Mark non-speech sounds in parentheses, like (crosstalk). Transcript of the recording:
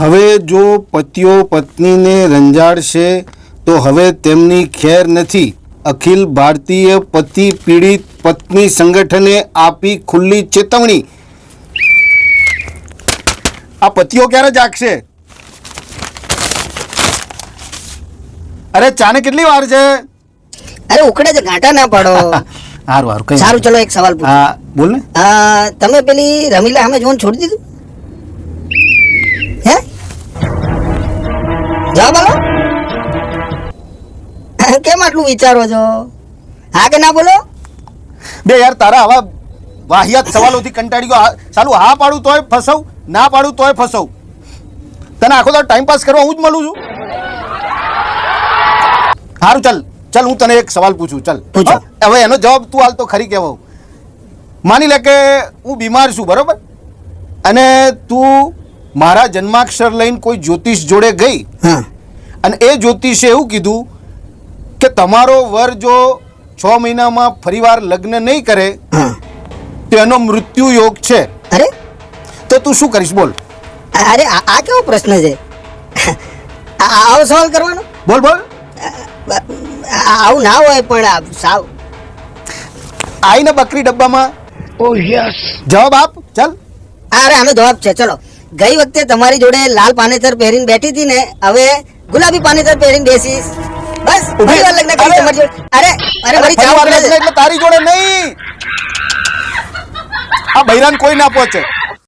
હવે જો પતિઓ પત્નીને રંજાડશે તો હવે તેમની ખેર નથી. અખિલ ભારતીય પતિ પીડિત પત્ની સંગઠને આપી ખુલ્લી ચેતવણી. આ પતિઓ ક્યારે જાગશે? અરે ચાને કેટલી વાર છે? અરે ઉકળે છે ઘાટા ના પાડો. (laughs) સારું સારું સારું ચલો એક સવાલ પૂછો. હા બોલ ને. તમે પેલી રમીલા અમે જોવાનું છોડી દીધું? જવાબ બોલો. કેમ આટલું વિચારો છો? હા કે ના બોલો? બે યાર તારા આવા વાહિયાત સવાલોથી કંટાળી ગયો. સાલું હા પાડું તોય ફસવ ના પાડું તોય ફસવ તને આખો તાર ટાઈમ પાસ કરવા હું જ મળું છું? સારું ચાલ ચાલ હું તને એક સવાલ પૂછું ચાલ. પૂછો. હવે એનો જવાબ તું હાલ તો ખરી કહેવો માની લે કે હું બીમાર છું બરોબર? અને તું મારા જન્માક્ષર લઈને કોઈ જ્યોતિષ જોડે ગઈ? હા. અને એ જ્યોતિષે એવું કીધું કે તમારો વર જો છ મહિનામાં ફરીવાર લગ્ન નહીં કરે હા. તો એનો મૃત્યુ યોગ છે. અરે? તો તું શું કરીશ? બોલ. અરે આ આ કેવો પ્રશ્ન છે? આવો સવાલ કરવાનો? બોલ બોલ. આવું ના હોય પણ સાવ આઈને બકરી ડબ્બામાં. જવાબ આપ. ચાલ. અરે આનો જવાબ છે. ચલો. ગઈ વખતે તમારી જોડે લાલ પાનેતર પહેરીને બેઠી હતી ને હવે ગુલાબી પાનેતર પહેરીને બેસીશ. બસ ઊભી વાર લગ્ન કરી તમારી જોડે. અરે અરે મારી ચાવ. એટલે તારી જોડે નહીં. આ બૈરાન કોઈ ના પહોંચે.